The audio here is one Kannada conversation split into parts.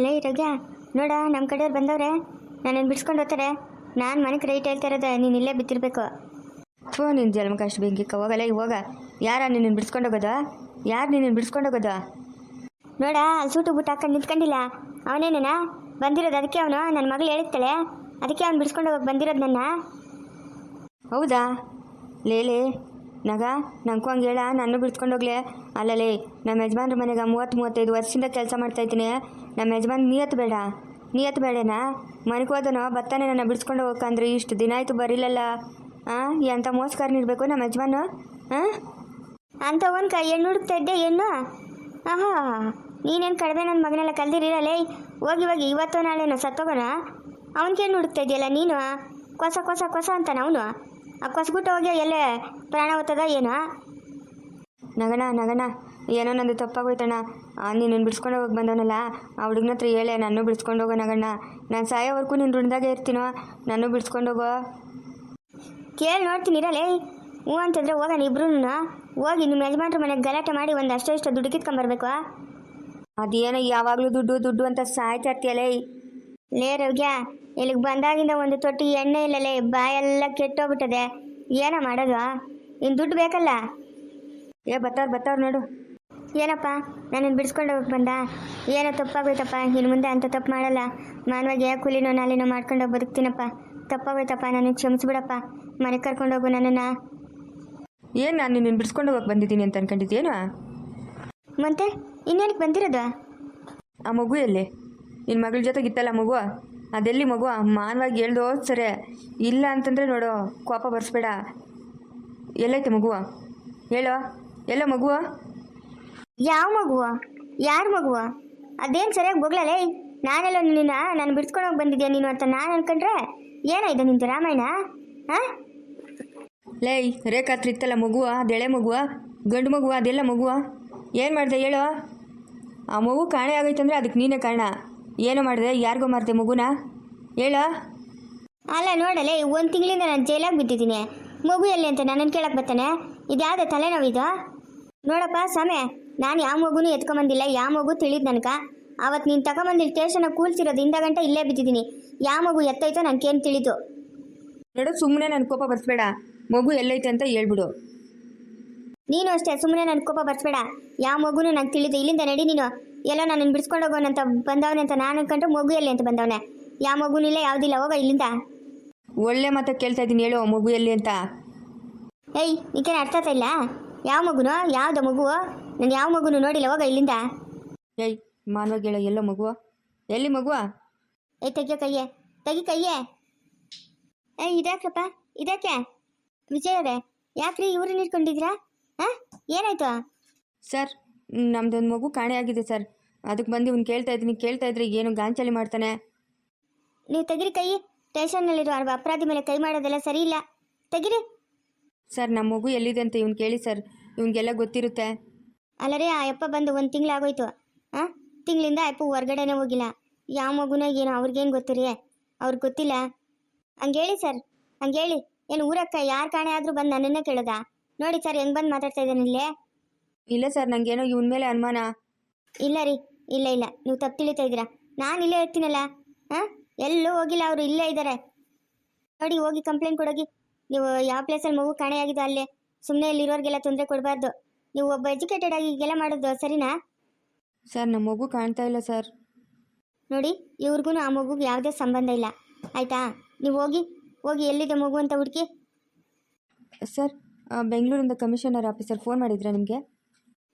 ಲೇ ರಗ್ಯ ನೋಡ ನಮ್ಮ ಕಡೆಯವ್ರು ಬಂದವ್ರೆ. ನಾನೇನು ಬಿಡ್ಸ್ಕೊಂಡು ಹೋಗ್ತಾರೆ. ನಾನು ಮನೆಗೆ ರೈಟ್ ಹೇಳ್ತಾ ಇರೋದೆ, ನೀನು ಇಲ್ಲೇ ಬಿತ್ತಿರ್ಬೇಕು ಥೋ ನಿನ್ನ ಜನ್ಮಕ್ಕೆ ಅಷ್ಟು ಬೆಂಕಿ ಹೋಗಲ್ಲ ಇವಾಗ. ಯಾರ ನಿನ್ನನ್ನು ಬಿಡಿಸ್ಕೊಂಡು ಹೋಗೋದ? ಯಾರು ನಿನ್ನನ್ನು ಬಿಡಿಸ್ಕೊಂಡು ಹೋಗೋದ? ನೋಡ, ಅಲ್ಲಿ ಸೂಟು ಬುಟ್ಟು ಹಾಕೊಂಡು ನಿಂತ್ಕೊಂಡಿಲ್ಲ. ಅವನೇನೇನ? ಬಂದಿರೋದು ಅದಕ್ಕೆ ಅವನು? ನನ್ನ ಮಗಳು ಹೇಳಿರ್ತಾಳೆ ಅದಕ್ಕೆ ಅವ್ನು ಬಿಡಿಸ್ಕೊಂಡು ಹೋಗಕ್ಕೆ ಬಂದಿರೋದು ನನ್ನ. ಹೌದಾ? ಲೇಲೆ ನಗ? ನಂಗೂ ಹಂಗೆ ಹೇಳ ನಾನು ಬಿಡ್ಸ್ಕೊಂಡೋಗ್ಲೆ ಅಲ್ಲಲೇ ನಮ್ಮ ಯಜಮಾನ್ರ ಮನೆಗೆ ಮೂವತ್ತು, ಮೂವತ್ತೈದು ವರ್ಷದಿಂದ ಕೆಲಸ ಮಾಡ್ತಾ ಇದ್ದೀನಿ. ನಮ್ಮ ಯಜಮಾನ್ ನಿಯತ್ತು ಬೇಡ. ನಿಯತ್ತು ಬೇಡನಾ? ಮನೆಗೆ ಹೋದನೋ, ಬತ್ತಾನೆ ನನ್ನ ಬಿಡಿಸ್ಕೊಂಡು ಹೋಗಕ್ಕಂದ್ರೆ ಇಷ್ಟು ದಿನ ಆಯಿತು ಬರಿಲ್ಲಲ್ಲ ಹಾಂ ಎಂಥ ಮೋಸ್ಕರನಿರ್ಬೇಕು ನಮ್ಮ ಯಜಮಾನು? ಹಾಂ ಅಂತ ಒಂದು ಕೈ ಹೆಣ್ಣು ಹುಡುಕ್ತಾ ಇದ್ದೆ ಹೆಣ್ಣು ಆಹಾ, ನೀನೇನು ಕಡಿಮೆ ನನ್ನ ಮಗನೆಲ್ಲ ಕಲ್ದಿರಲೇ ಹೋಗಿ ಹೋಗಿ, ಇವತ್ತು ನಾಳೆನೋ ಸತ್ತೋಗೋಣ ಅವನಿಗೆ ಹೆಣ್ಣು ಹುಡುಕ್ತಾ ಇದೆಯಲ್ಲ ನೀನು? ಕೊಸ ಕೊಸ ಕೊಸ ಅಂತಾನೆ ಅವನು? ಕೊಸ್ಬಿಟ್ಟು ಹೋಗಿ ಎಲ್ಲೇ ಪ್ರಾಣ ಹೋಗ್ತದ ಏನೋ? ನಗಣ ನಗಣ ಏನೋ ನಂದು ತಪ್ಪಾಗೋಯ್ತಣ್ಣ. ನೀನು ಬಿಡ್ಸ್ಕೊಂಡು ಹೋಗಿ ಬಂದವನಲ್ಲ? ಆ ಹುಡುಗನ ಹತ್ರ ಹೇಳೆ ನಾನು ಬಿಡ್ಸ್ಕೊಂಡು ಹೋಗೋ ನಗಣ್ಣ. ನಾನು ಸಾಯೋವರೆಗೂ ನಿನ್ನ ಋಣದಾಗೆ ಇರ್ತೀನೋ? ನಾನು ಬಿಡ್ಸ್ಕೊಂಡು ಹೋಗೋ. ಕೇಳಿ ನೋಡ್ತೀನಿ ಇರಲೇ. ಹ್ಞೂ ಅಂತಂದ್ರೆ ಹೋಗೋಣ ಇಬ್ರು ಹೋಗಿ ನಿಮ್ಮ ಯಜಮಾನ್ರ ಮನೆಗೆ ಗಲಾಟೆ ಮಾಡಿ ಒಂದು ಅಷ್ಟೋ ಇಷ್ಟೋ ದುಡ್ಡು ಕಿತ್ಕೊಂಬರ್ಬೇಕು ಅದೇನೋ ಯಾವಾಗಲೂ ದುಡ್ಡು ದುಡ್ಡು ಅಂತ ಸಾಯ್ತಾ ಇರ್ತೀಯಲೇ. ಲೇ ರವ್ಯ ಇಲ್ಲಿಗೆ ಬಂದಾಗಿಂದ ಒಂದು ತೊಟ್ಟಿ ಎಣ್ಣೆ ಇಲ್ಲಲೇ ಬಾಯೆಲ್ಲ ಕೆಟ್ಟೋಗ್ಬಿಟ್ಟದೆ. ಏನೋ ಮಾಡೋದು? ಇನ್ನು ದುಡ್ಡು ಬೇಕಲ್ಲ? ಏ ಬತ್ತವ್ರು ಬತ್ತವ್ರು ನೋಡು. ಏನಪ್ಪ ನನ್ನನ್ನು ಬಿಡಿಸ್ಕೊಂಡು ಹೋಗಕ್ಕೆ ಬಂದ? ಏನೋ ತಪ್ಪಾಗೋಯ್ತಪ್ಪ ಇನ್ನು ಮುಂದೆ ಅಂತ ತಪ್ಪು ಮಾಡಲ್ಲ. ಮಾನವಾಗಿ ಕೂಲಿನೋ ನಾಲಿನೋ ಮಾಡ್ಕೊಂಡು ಹೋಗಿ ಬದುಕ್ತೀನಪ್ಪ ತಪ್ಪಾಗೋಯ್ತಪ್ಪ ನಾನು ಕ್ಷಮಿಸ್ಬಿಡಪ್ಪ. ಮನೆಗೆ ಕರ್ಕೊಂಡು ಹೋಗು ನನ್ನನ್ನು. ಏನು ನಾನು ನಿನ್ನ ಬಿಡಿಸ್ಕೊಂಡು ಹೋಗಕ್ಕೆ ಬಂದಿದ್ದೀನಿ ಅಂತ ಅನ್ಕೊಂಡಿದ್ದೇನು ಮತ್ತೆ ಇನ್ನೇನಕ್ಕೆ ಬಂದಿರೋದು? ಆ ಮಗು ಎಲ್ಲಿ? ನಿನ್ನ ಮಗಳ ಜೊತೆಗೆ ಇತ್ತಲ್ಲ ಮಗು? ಅದೆಲ್ಲಿ ಮಗು? ಮಾನವಾಗಿ ಹೇಳ್ದೋ ಸರಿ. ಇಲ್ಲ ಅಂತಂದರೆ ನೋಡು ಕೋಪ ಬರ್ಸ್ಬೇಡ. ಎಲ್ಲೈತೆ ಮಗು? ಹೇಳೋ ಎಲ್ಲ ಮಗು? ಯಾವ ಮಗುವ ಯಾರ ಮಗುವ ಅದೇನು ಸರಿಯಾಗಿ ಹೋಗ್ಲಲೇ? ನಾನೆಲ್ಲ ನಿನ್ನ ನಾನು ಬಿಡ್ಸ್ಕೊಂಡು ಹೋಗಿ ಬಂದಿದ್ಯಾ ನೀನು ಅಂತ ನಾನು ಅನ್ಕೊಂಡ್ರೆ ಏನಾಯ್ತು ನಿಂತು ರಾಮಾಯಣ? ಹಾಂ ಲೈ ರೇಖಾತ್ರಿ ಹತ್ರ ಇತ್ತಲ್ಲ ಮಗುವ ಅದೆಳೆ ಮಗುವ ಗಂಡು ಮಗುವ ಅದೆಲ್ಲ ಮಗುವ ಏನು ಮಾಡಿದೆ ಹೇಳು? ಆ ಮಗು ಕಾಣೆ ಆಗೈತಂದ್ರೆ ಅದಕ್ಕೆ ನೀನೇ ಕಾರಣ. ಏನು ಮಾಡಿದೆ? ಯಾರಿಗೂ ಮಾಡಿದೆ ಮಗುನ? ಹೇಳ. ಅಲ್ಲ ನೋಡಲೇ ಒಂದು ತಿಂಗಳಿಂದ ನಾನು ಜೈಲಾಗಿ ಬಿದ್ದಿದ್ದೀನಿ. ಮಗು ಎಲ್ಲಿ ಅಂತ ನನ್ನನ್ನು ಕೇಳಕ್ಕೆ ಬರ್ತಾನೆ? ಇದ್ಯಾವುದೇ ತಲೆನೋವು ಇದು? ನೋಡಪ್ಪ ಸಮಯ ನಾನು ಯಾವ ಮಗುನೂ ಎತ್ಕೊಂಬಂದಿಲ್ಲ. ಯಾವ ಮಗು ತಿಳಿದ್ ನನಗೆ? ಅವತ್ತು ನೀನು ತಗೊಂಬಂದಿಲ್ಲ ಸ್ಟೇಷನ್ ಕೂಲ್ಸಿರೋದು ಇಂದ ಗಂಟೆ ಇಲ್ಲೇ ಬಿದ್ದಿದ್ದೀನಿ. ಯಾವ ಮಗು ಎತ್ತೈತೋ ನನಗೇನು ತಿಳಿದು? ನೋಡು ಸುಮ್ಮನೆ ನನ್ನ ಕೋಪ ಬರ್ಸ್ಬೇಡ. ಮಗು ಎಲ್ಲೈತೆ ಅಂತ ಹೇಳ್ಬಿಡು. ನೀನು ಅಷ್ಟೇ ಸುಮ್ಮನೆ ನನ್ನ ಕೋಪ ಬರ್ಸ್ಬೇಡ. ಯಾವ ಮಗುನು ನಂಗೆ ತಿಳಿದು ಇಲ್ಲಿಂದ ನಡಿ ನೀನು. ಎಲ್ಲೋ ನನ್ನನ್ನು ಬಿಡಿಸ್ಕೊಂಡು ಹೋಗೋನಂತ ಬಂದವನೆ ಅಂತ ನಾನು ಅನ್ಕೊಂಡ್ರೆ ಮಗು ಎಲ್ಲಿ ಅಂತ ಬಂದವನೆ. ಯಾವ ಮಗುನಿಲ್ಲ ಯಾವುದಿಲ್ಲ ಹೋಗ ಇಲ್ಲಿಂದ. ಒಳ್ಳೆ ಮಾತು ಕೇಳ್ತಾ ಇದ್ದೀನಿ ಹೇಳು ಮಗು ಎಲ್ಲಿ ಅಂತ. ಏಯ್ ನಿಕ್ಕೇನು ಅರ್ಥ ಆಗ್ತಾ ಇಲ್ಲ? ಯಾವ ಮಗುನು ಯಾವ್ದು ಮಗು ನಾನು ಯಾವ ಮಗುನು ನೋಡಿಲ್ಲ ಹೋಗ ಇಲ್ಲಿಂದ. ಏಯ್ ಮಾನವಾಗಿ ಹೇಳೋ ಎಲ್ಲೋ ಮಗು ಎಲ್ಲಿ ಮಗುವ? ಏಯ್ ತೆಗಿಯೋ ಕೈಯೆ ತೆಗಿ ಕೈಯೆ. ಏಯ್ ಇದಾಕಪ್ಪ ಇದಕ್ಕೆ ವಿಜಯ್ ಅವರೇ ಯಾಕ್ರಿ ಇವ್ರನ್ನ ಇಟ್ಕೊಂಡಿದ್ದೀರಾ? ಹಾಂ? ಏನಾಯ್ತು? ಸರ್ ನಮ್ದೊಂದು ಮಗು ಕಾಣೆಯಾಗಿದೆ ಆಗಿದೆ ಸರ್. ಅದಕ್ಕೆ ಬಂದು ಇವ್ನು ಕೇಳ್ತಾ ಇದ್ದೀನಿ. ಕೇಳ್ತಾ ಇದ್ರೆ ಏನು ಗಾಂಚಲಿ ಮಾಡ್ತಾನೆ. ನೀವು ತೆಗಿರಿ ಕೈ. ಸ್ಟೇಷನ್ನಲ್ಲಿರೋ ಅಪರಾಧಿ ಮೇಲೆ ಕೈ ಮಾಡೋದೆಲ್ಲ ಸರಿ ಇಲ್ಲ. ತೆಗಿರಿ. ಸರ್ ನಮ್ಮ ಮಗು ಎಲ್ಲಿದೆ ಅಂತ ಇವ್ನು ಕೇಳಿ ಸರ್. ಇವ್ನಿಗೆಲ್ಲ ಗೊತ್ತಿರುತ್ತೆ. ಅಲ್ಲರೇ ಆ ಅಪ್ಪ ಬಂದು ಒಂದು ತಿಂಗಳಾಗೋಯ್ತು. ಹಾಂ ತಿಂಗಳಿಂದ ಅಪ್ಪ ಹೊರ್ಗಡೆನೇ ಹೋಗಿಲ್ಲ. ಯಾವ ಮಗುನ ಏನು ಅವ್ರಿಗೇನು ಗೊತ್ತು ರೀ? ಅವ್ರಿಗೆ ಗೊತ್ತಿಲ್ಲ. ಹಂಗೇಳಿ ಸರ್. ಹಂಗೇಳಿ ಏನು ಊರಕ್ಕ ಯಾರು ಕಾಣೆ ಆದರೂ ಬಂದು ನನ್ನನ್ನೇ ಕೇಳೋದಾ? ನೋಡಿ ಸರ್ ಹೆಂಗ್ ಬಂದು ಮಾತಾಡ್ತಾ ಇದ್ದಾನೆ ಇಲ್ಲೇ? ಇಲ್ಲ ಸರ್ ನನಗೇನೋ ಇವನ್ ಮೇಲೆ ಅನುಮಾನ. ಇಲ್ಲ ರೀ ಇಲ್ಲ ಇಲ್ಲ. ನೀವು ತಪ್ಪು ತಿಳಿತಾ ಇದ್ದೀರಾ? ನಾನು ಇಲ್ಲೇ ಇರ್ತೀನಲ್ಲ ಹಾಂ ಎಲ್ಲೂ ಹೋಗಿಲ್ಲ ಅವರು ಇಲ್ಲೇ ಇದ್ದಾರೆ. ನೋಡಿ ಹೋಗಿ ಕಂಪ್ಲೇಂಟ್ ಕೊಡೋಗಿ. ನೀವು ಯಾವ ಪ್ಲೇಸಲ್ಲಿ ಮಗು ಕಾಣೆಯಾಗಿದೆ ಅಲ್ಲೇ? ಸುಮ್ಮನೆ ಇಲ್ಲಿರೋರಿಗೆಲ್ಲ ತೊಂದರೆ ಕೊಡಬಾರ್ದು. ನೀವು ಒಬ್ಬ ಎಜುಕೇಟೆಡ್ ಆಗಿ ಹೀಗೆಲ್ಲ ಮಾಡೋದು ಸರಿನಾ? ಸರ್ ನಮ್ಮ ಮಗು ಕಾಣ್ತಾ ಇಲ್ಲ ಸರ್. ನೋಡಿ ಇವ್ರಿಗೂ ಆ ಮಗುಗೆ ಯಾವುದೇ ಸಂಬಂಧ ಇಲ್ಲ. ಆಯಿತಾ? ನೀವು ಹೋಗಿ ಹೋಗಿ ಎಲ್ಲಿದೆ ಮಗು ಅಂತ ಹುಡುಕಿ? ಸರ್ ಬೆಂಗಳೂರಿಂದ ಕಮಿಷನರ್ ಆಫೀಸರ್ ಫೋನ್ ಮಾಡಿದ್ರಾ ನಿಮಗೆ?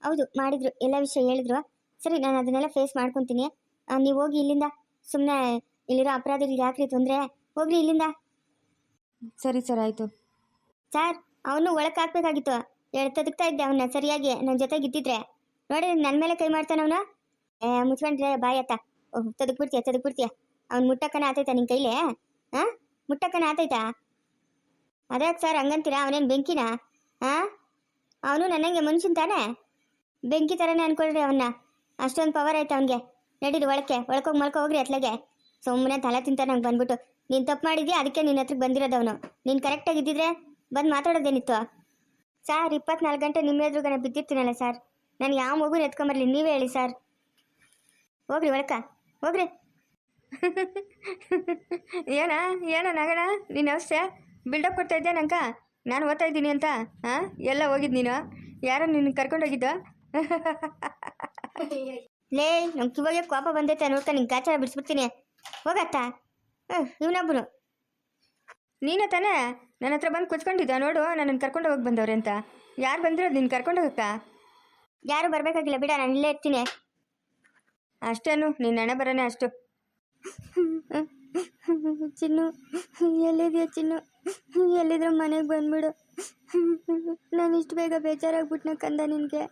ಹೌದು ಮಾಡಿದ್ರು. ಎಲ್ಲ ವಿಷಯ ಹೇಳಿದ್ರು. ಸರಿ ನಾನು ಅದನ್ನೆಲ್ಲ ಫೇಸ್ ಮಾಡ್ಕೊತೀನಿ. ನೀವು ಹೋಗಿ ಇಲ್ಲಿಂದ ಸುಮ್ಮನೆ ಇಲ್ಲಿರೋ ಅಪರಾಧಿಗಳಿಗೆ ಯಾಕ್ರಿ ತೊಂದರೆ? ಹೋಗ್ಲಿ ಇಲ್ಲಿಂದ. ಸರಿ ಸರ್ ಆಯಿತು. ಸರ್ ಅವನು ಒಳಕ್ಕೆ ಹಾಕ್ಬೇಕಾಗಿತ್ತು. ಎರಡು ತದಕ್ತಾ ಇದ್ದೆ ಅವನ್ನ ಸರಿಯಾಗಿ. ನನ್ನ ಜೊತೆಗೆ ಇದ್ದಿದ್ರೆ. ನೋಡಿ ನನ್ನ ಮೇಲೆ ಕೈ ಮಾಡ್ತಾನ ಅವನು? ಏ ಮುಚ್ಕೊಂಡ್ರೆ ಬಾಯ್ ಅತ್ತ. ಓಹ್ ತದಕ್ ಬಿಡ್ತೀಯ ತದಕ್ ಬಿಡ್ತೀಯ. ಅವ್ನು ಮುಟ್ಟಕ್ಕನ ಆತೈತಾ ನಿನ್ನ ಕೈಲೇ? ಹಾಂ ಮುಟ್ಟಕ್ಕನ ಆತೈತಾ? ಅದ್ಯಾಕೆ ಸರ್ ಹಂಗಂತೀರಾ? ಅವನೇನು ಬೆಂಕಿನ? ಹಾಂ ಅವನು ನನ್ನಂಗೆ ಮನುಷ್ಯನ ತಾನೇ? ಬೆಂಕಿ ಥರನೇ ಅನ್ಕೊಳ್ರಿ ಅವನ್ನ ಅಷ್ಟೊಂದು ಪವರ್ ಆಯ್ತು ಅವನಿಗೆ. ನಡೀರಿ ಒಳಕ್ಕೆ. ಒಳಕೋಗಿ ಮಳ್ಕೊ ಹೋಗ್ರಿ ಅತ್ಲಗೆ. ಸುಮ್ಮನೆ ತಲೆ ತಿಂತ ನಂಗೆ ಬಂದ್ಬಿಟ್ಟು. ನೀನು ತಪ್ಪು ಮಾಡಿದ್ಯಾ? ಅದಕ್ಕೆ ನಿನ್ನ ಹತ್ರಕ್ಕೆ ಬಂದಿರೋದವನು ನೀನು ಕರೆಕ್ಟಾಗಿ ಇದ್ದಿದ್ರೆ ಬಂದು ಮಾತಾಡೋದೇನಿತ್ತು? ಸರ್ ಇಪ್ಪತ್ನಾಲ್ಕು ಗಂಟೆ ನಿಮ್ಮ ಎದುರುಗನೆ ಬಿದ್ದಿರ್ತೀನಲ್ಲ ಸರ್ ನಾನು ಯಾವ ಮಗುನ ಎತ್ಕೊಂಬರ್ಲಿ ನೀವೇ ಹೇಳಿ ಸರ್ ಹೋಗ್ರಿ ಒಳಕ ಹೋಗ್ರಿ. ಏನ? ಏನ ನಗಣ ನಿನ್ನ ಅವಸ್ಥೆ ಬಿಲ್ಡಪ್ ಕೊಡ್ತಾ ಇದ್ದೆ ನಂಕ? ನಾನು ಓದ್ತಾ ಇದ್ದೀನಿ ಅಂತ? ಹಾಂ? ಎಲ್ಲ ಹೋಗಿದ್ದು ನೀನು? ಯಾರೋ ನಿನ್ನ ಕರ್ಕೊಂಡೋಗಿದ್ದ ಲೇ ನಮ್ಗೆ ಕಿವಾಗೆ ಕೋಪ ಬಂದೈತೆ ನೋಡ್ತಾ ನಿಂಗೆ ಗಾಚಾರ ಬಿಡಿಸ್ಬಿಡ್ತೀನಿ. ಹೋಗತ್ತ? ಹ್ಞೂ ಇವನೊಬ್ಬನು ನೀನೇ ತಾನೇ? ನನ್ನ ಹತ್ರ ಬಂದು ಕುತ್ಕೊಂಡಿದ್ದ ನೋಡು ನನ್ನನ್ನು ಕರ್ಕೊಂಡು ಹೋಗಿ ಬಂದವ್ರೆ ಅಂತ. ಯಾರು ಬಂದಿರೋದು ನೀನು ಕರ್ಕೊಂಡು ಹೋಗಕ್ಕ ಯಾರು ಬರಬೇಕಾಗಿಲ್ಲ ಬಿಡ ನಾನು ಇಲ್ಲೇ ಇರ್ತೀನಿ. ಅಷ್ಟೇನು ನಿನ್ನ ಹಣ ಬರೋಣ ಅಷ್ಟು. ಚಿನ್ನು ಎಲ್ಲಿದೆಯಾ ಚಿನ್ನು? ಎಲ್ಲಿದ್ರು ಮನೆಗೆ ಬಂದ್ಬಿಡು. ನಾನು ಇಷ್ಟು ಬೇಗ ಬೇಜಾರಾಗ್ಬಿಟ್ನ ಕಂದ ನಿನಗೆ.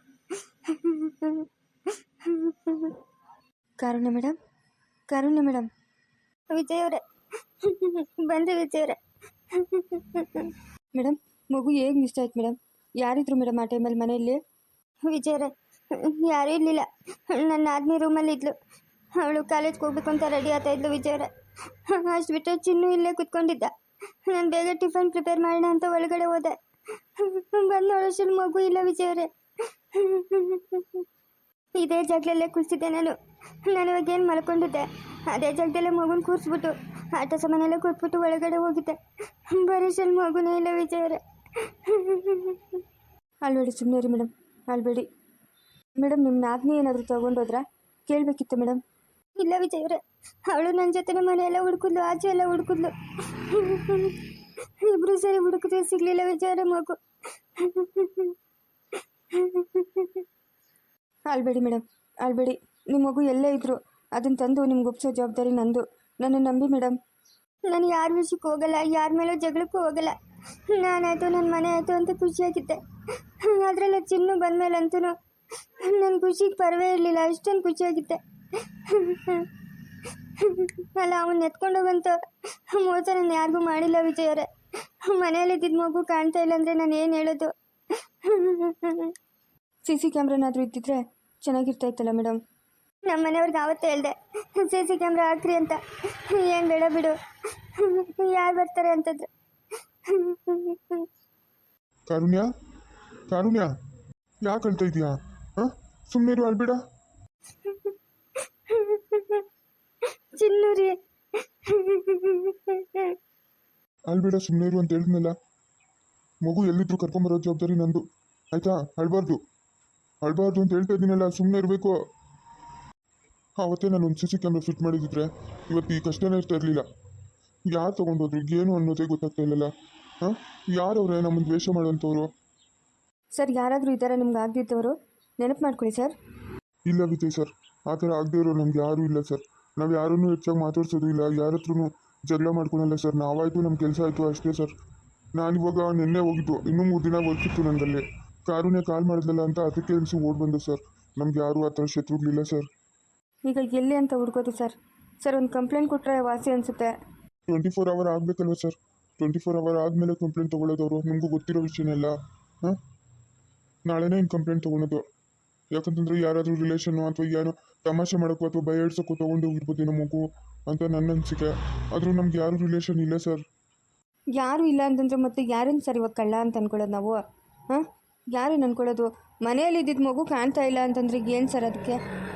ಕಾರುಣ್ಯ ಮೇಡಮ್ ಕಾರುಣ್ಯ ಮೇಡಮ್ ವಿಜಯ್ ಅವರೇ ಬಂದ್ರಿ ವಿಜಯ್ ಅವರೇ. ಮೇಡಮ್ ಮಗು ಹೇಗೆ ಮಿಸ್ ಆಯ್ತು ಮೇಡಮ್ ಯಾರಿದ್ರು ಮೇಡಮ್ ಆ ಟೈಮಲ್ಲಿ ಮನೆಯಲ್ಲಿ? ವಿಜಯರೇ ಯಾರೂ ಇರಲಿಲ್ಲ. ನನ್ನ ಆದ್ಮಿ ರೂಮಲ್ಲಿ ಇದ್ಲು. ಅವಳು ಕಾಲೇಜ್ಗೆ ಹೋಗ್ಬೇಕು ಅಂತ ರೆಡಿ ಆಗ್ತಾ ಇದ್ಲು ವಿಜಯರೇ ಅಷ್ಟು ಬಿಟ್ಟರೆ ಚಿನ್ನು ಇಲ್ಲೇ ಕುತ್ಕೊಂಡಿದ್ದ. ನಾನು ಬೇಗ ಟಿಫನ್ ಪ್ರಿಪೇರ್ ಮಾಡೋಣ ಅಂತ ಒಳಗಡೆ ಹೋದೆ. ಬಂದು ನೋಡೋಷ್ಟರಲ್ಲಿ ಮಗು ಇಲ್ಲ ವಿಜಯವರೇ. ಇದೇ ಜಾಗದಲ್ಲೇ ಕುಳಿಸಿದ್ದೆ ನಾನು. ನಾನು ಇವಾಗ ಏನು ಮಲ್ಕೊಂಡಿದ್ದೆ? ಅದೇ ಜಾಗದಲ್ಲೇ ಮಗುನ ಕೂರಿಸ್ಬಿಟ್ಟು, ಆಟ ಸಾಮಾನೆಲ್ಲ ಕೊಟ್ಬಿಟ್ಟು ಒಳಗಡೆ ಹೋಗಿದ್ದೆ. ಬರೋಷ್ಟರಲ್ಲಿ ಮಗುನೇ ಇಲ್ಲ ವಿಜಯವರೇ. ಅಲ್ಬೇಡಿ ಸುಮ್ಮನೆ ರೀ ಮೇಡಮ್ ಅಲ್ಬೇಡಿ ಮೇಡಮ್ ನಿಮ್ಮ ನಾದ್ನಿ ಏನಾದರೂ ತೊಗೊಂಡೋದ್ರಾ? ಕೇಳಬೇಕಿತ್ತು ಮೇಡಮ್ ಇಲ್ಲ ವಿಜಯವರೇ. ಅವಳು ನನ್ನ ಜೊತೆನೇ ಮನೆ ಎಲ್ಲ ಹುಡುಕಿದ್ಲು ಆಚೆ ಎಲ್ಲ ಹುಡುಕಿದ್ಲು. ಇಬ್ರು ಸರಿ ಹುಡುಕಿದ್ರೆ ಸಿಗ್ಲಿಲ್ಲ ವಿಚಾರ ಮಗು. ಅಲ್ಬೇಡಿ ಮೇಡಮ್ ಅಲ್ಬೇಡಿ ನಿಮ್ಮ ಮಗು ಎಲ್ಲೇ ಇದ್ರು ಅದನ್ನ ತಂದು ನಿಮ್ಗೆ ಒಪ್ಸೋ ಜವಾಬ್ದಾರಿ ನಂದು. ನನ್ನ ನಂಬಿ ಮೇಡಮ್ ನಾನು ಯಾರ ವಿಷಯಕ್ಕೆ ಹೋಗಲ್ಲ ಯಾರ ಮೇಲೂ ಜಗಳಕ್ಕೂ ಹೋಗಲ್ಲ. ನಾನಾಯ್ತು ನನ್ನ ಮನೆ ಆಯಿತು ಅಂತ ಖುಷಿಯಾಗಿದ್ದೆ. ಅದರಲ್ಲೂ ಚಿನ್ನು ಬಂದಮೇಲಂತೂ ನನ್ನ ಖುಷಿಗೆ ಪರವೇ ಇರಲಿಲ್ಲ ಅಷ್ಟೊಂದು ಖುಷಿಯಾಗಿದ್ದೆ. ಅಲ್ಲ ಅವನ್ನ ಎತ್ಕೊಂಡೋಗಂತ ಮೋಸ ನಾನು ಯಾರಿಗೂ ಮಾಡಿಲ್ಲ ವಿಜಯರೇ ಮನೆಯಲ್ಲಿದ್ದಿದ್ದ ಮಗು ಕಾಣ್ತಾ ಇಲ್ಲ ಅಂದರೆ ನಾನು ಏನು ಹೇಳೋದು? ಸಿ ಸಿ ಕ್ಯಾಮ್ರಾನಾದರೂ ಇದ್ದಿದ್ರೆ ಚೆನ್ನಾಗಿರ್ತಾ ಇತ್ತಲ್ಲ ಮೇಡಮ್ ನಮ್ಮ ಮನೆಯವ್ರಿಗೆ ಆವತ್ತೇ ಹೇಳ್ದೆ ಸಿ ಸಿ ಕ್ಯಾಮ್ರಾ ಹಾಕ್ರಿ ಅಂತ. ಏನು ಬೇಡ ಬಿಡು. ಯಾರು ಬರ್ತಾರೆ ಅಂತಂದ್ರು ಕಾರುಣ್ಯ? ಕಾರುಣ್ಯ? ಯಾಕಂತ ಇದೀಯಾ? ಹಾಂ? ಸುಮ್ಮನೆ ಇರು ಅಳ್ಬೇಡ. ಚಿನ್ನು ರೀ ಅಳ್ಬೇಡ ಸುಮ್ಮನೆ ಇರು ಅಂತ ಹೇಳಿದ್ನಲ್ಲ. ಮಗು ಎಲ್ಲಿದ್ರು ಕರ್ಕೊಂಬರೋ ಜವಾಬ್ದಾರಿ ನಂದು. ಆಯ್ತಾ? ಅಳ್ಬಾರ್ದು. ಅಳ್ಬಾರ್ದು ಅಂತ ಹೇಳ್ತಾ ಇದ್ದೀನಲ್ಲ ಸುಮ್ಮನೆ ಇರಬೇಕು. ಅವತ್ತೇ ನಾನು ಒಂದು ಸಿ ಸಿ ಕ್ಯಾಮ್ರಾ ಫಿಟ್ ಮಾಡಿದ್ರೆ ಇವತ್ತು ಈ ಕಷ್ಟನೇ ಇರ್ತಾ ಇರಲಿಲ್ಲ. ಯಾರು ತೊಗೊಂಡೋದ್ರು ಏನು ಅನ್ನೋದೇ ಗೊತ್ತಾಗ್ತಾ ಇಲ್ಲಲ್ಲ. ಹಾಂ? ಯಾರವ್ರೆ ನಮ್ಮನ್ನು ದ್ವೇಷ ಮಾಡೋಂಥವ್ರು ಸರ್ ಯಾರಾದರೂ ಈ ಥರ ನಿಮ್ಗೆ ಆಗದಿದ್ದವರು ನೆನಪು ಮಾಡ್ಕೊಳ್ಳಿ ಸರ್. ಇಲ್ಲ ವಿಜಯ್ ಸರ್ ಆ ಥರ ಆಗದೇ ಇರೋ ನಮ್ಗೆ ಯಾರೂ ಇಲ್ಲ ಸರ್. ನಾವು ಯಾರನ್ನೂ ಹೆಚ್ಚಾಗಿ ಮಾತಾಡ್ಸೋದು ಇಲ್ಲ ಯಾರ ಹತ್ರನು ಜಗಳ ಮಾಡ್ಕೊಳಲ್ಲ ಸರ್ ನಾವಾಯಿತು ನಮ್ಮ ಕೆಲಸ ಆಯಿತು ಅಷ್ಟೇ ಸರ್ ನಾನು ಇವಾಗ ನಿನ್ನೆ ಹೋಗಿದ್ದು ಇನ್ನೂ ಮೂರು ದಿನ ವರ್ಕಿತ್ತು ನನಗಲ್ಲಿ ಕಾರುನೇ ಕಾಲ್ ಮಾಡಿದ್ನಲ್ಲ ಅಂತ ಅದಕ್ಕೆ ಅನಿಸಿ ಓಡ್ ಬಂದೆ ಸರ್ ನಮ್ಗೆ ಯಾರೂ ಆ ಥರ ಶತ್ರುಗಳಿಲ್ಲ ಸರ್ ಈಗ ಎಲ್ಲಿ ಅಂತ ಹುಡ್ಕೋದು ಸರ್ ಸರ್ ಒಂದು ಕಂಪ್ಲೇಂಟ್ ಕೊಟ್ಟರೆ ವಾಸಿ ಅನಿಸುತ್ತೆ. ಟ್ವೆಂಟಿ ಫೋರ್ ಅವರ್ ಆಗಬೇಕಲ್ವ ಸರ್ ಟ್ವೆಂಟಿ ಫೋರ್ ಅವರ್ ಆದಮೇಲೆ ಕಂಪ್ಲೇಂಟ್ ತೊಗೊಳ್ಳೋದವರು ನಿಮಗೂ ಗೊತ್ತಿರೋ ವಿಷಯನೆಲ್ಲ ಹಾಂ? ನಾಳೆನೇ ಇನ್ನು ಕಂಪ್ಲೇಂಟ್ ತೊಗೊಳೋದು. ಯಾಕಂತಂದ್ರೆ ಯಾರಾದರೂ ರಿಲೇಷನ್ನು ಅಥವಾ ಏನೋ ತಮಾಷೆ ಮಾಡೋಕ್ಕೋ ಅಥವಾ ಭಯ ತಗೊಂಡು ತೊಗೊಂಡು ಹೋಗಿರ್ಬೋದೇನೋ ಮಗು ಅಂತ ನನ್ನ ಅನಿಸಿಕೆ. ಆದರೂ ನಮ್ಗೆ ಯಾರೂ ರಿಲೇಷನ್ ಇಲ್ಲ ಸರ್. ಯಾರು ಇಲ್ಲ ಅಂತಂದ್ರೆ ಮತ್ತೆ ಯಾರನ್ನು ಸರ್ ಇವಾಗ ಕಳ್ಳ ಅಂತ ಅನ್ಕೊಳ್ಳೋದು ನಾವು? ಹಾಂ? ಯಾರೇನು ಅನ್ಕೊಳ್ಳೋದು? ಮನೆಯಲ್ಲಿ ಇದ್ದಿದ್ದ ಮಗು ಕಾಣ್ತಾ ಇಲ್ಲ ಅಂತಂದ್ರೆ ಏನು ಸರ್ ಅದಕ್ಕೆ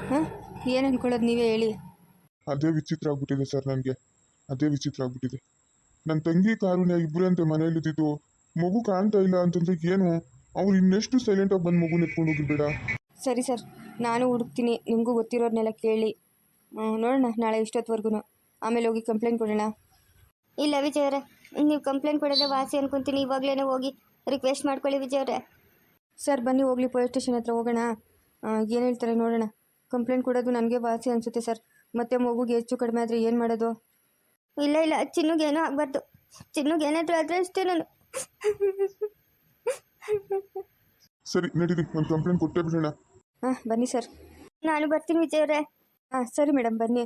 ಹಾಂ? ಏನು ಅನ್ಕೊಳ್ಳೋದು ನೀವೇ ಹೇಳಿ. ಅದೇ ವಿಚಿತ್ರ ಆಗ್ಬಿಟ್ಟಿದೆ ಸರ್ ನನಗೆ. ಅದೇ ವಿಚಿತ್ರ ಆಗ್ಬಿಟ್ಟಿದೆ. ನನ್ನ ತಂಗಿ ಕಾರುಣ್ಯ ಇಬ್ಬರೇ ಅಂತ ಮನೆಯಲ್ಲಿದ್ದಿದ್ದು ಮಗು ಕಾಣ್ತಾ ಇಲ್ಲ ಅಂತಂದ್ರೆ ಏನು? ಅವ್ರು ಇನ್ನೆಷ್ಟು ಸೈಲೆಂಟಾಗಿ ಬಂದು ಮಗು ಎತ್ಕೊಂಡು ಹೋಗಿರ್ಬೇಡ. ಸರಿ ಸರ್ ನಾನು ಹುಡುಕ್ತೀನಿ. ನಿಮಗೂ ಗೊತ್ತಿರೋರ್ನೆಲ್ಲ ಕೇಳಿ. ನೋಡೋಣ ನಾಳೆ ಇಷ್ಟೊತ್ತವರೆಗೂ ಆಮೇಲೆ ಹೋಗಿ ಕಂಪ್ಲೇಂಟ್ ಕೊಡೋಣ. ಇಲ್ಲ ವಿಜಯ್ ಅವರೇ ನೀವು ಕಂಪ್ಲೇಂಟ್ ಕೊಡೋದೇ ವಾಸಿ ಅನ್ಕೊಂತೀನಿ. ಇವಾಗಲೇ ಹೋಗಿ ರಿಕ್ವೆಸ್ಟ್ ಮಾಡ್ಕೊಳ್ಳಿ ವಿಜಯ್ ಅವರೇ. ಸರ್ ಬನ್ನಿ ಹೋಗ್ಲಿ ಪೊಲೀಸ್ ಸ್ಟೇಷನ್ ಹತ್ರ ಹೋಗೋಣ. ಏನು ಹೇಳ್ತಾರೆ ನೋಡೋಣ. ಕಂಪ್ಲೇಂಟ್ ಕೊಡೋದು ನನಗೆ ವಾಸಿ ಅನಿಸುತ್ತೆ ಸರ್. ಮತ್ತೆ ಮಗುಗೆ ಹೆಚ್ಚು ಕಡಿಮೆ ಆದರೆ ಏನು ಮಾಡೋದು? ಇಲ್ಲ ಇಲ್ಲ ಚಿನ್ನುಗೆ ಏನೂ ಆಗಬಾರ್ದು. ಚಿನ್ನುಗೆ ಏನಾದರೂ ಆದರೆ ಅಷ್ಟೇ ನಾನು. ಸರಿ ನಡೀರಿ ನಾನು ಕಂಪ್ಲೇಂಟ್ ಕೊಟ್ಟೇ ಬಿಡೋಣ. ಹಾಂ ಬನ್ನಿ ಸರ್ ನಾನು ಬರ್ತೀನಿ ವಿಜಯ್ ಅವರೇ. ಹಾಂ ಸರಿ ಮೇಡಮ್ ಬನ್ನಿ.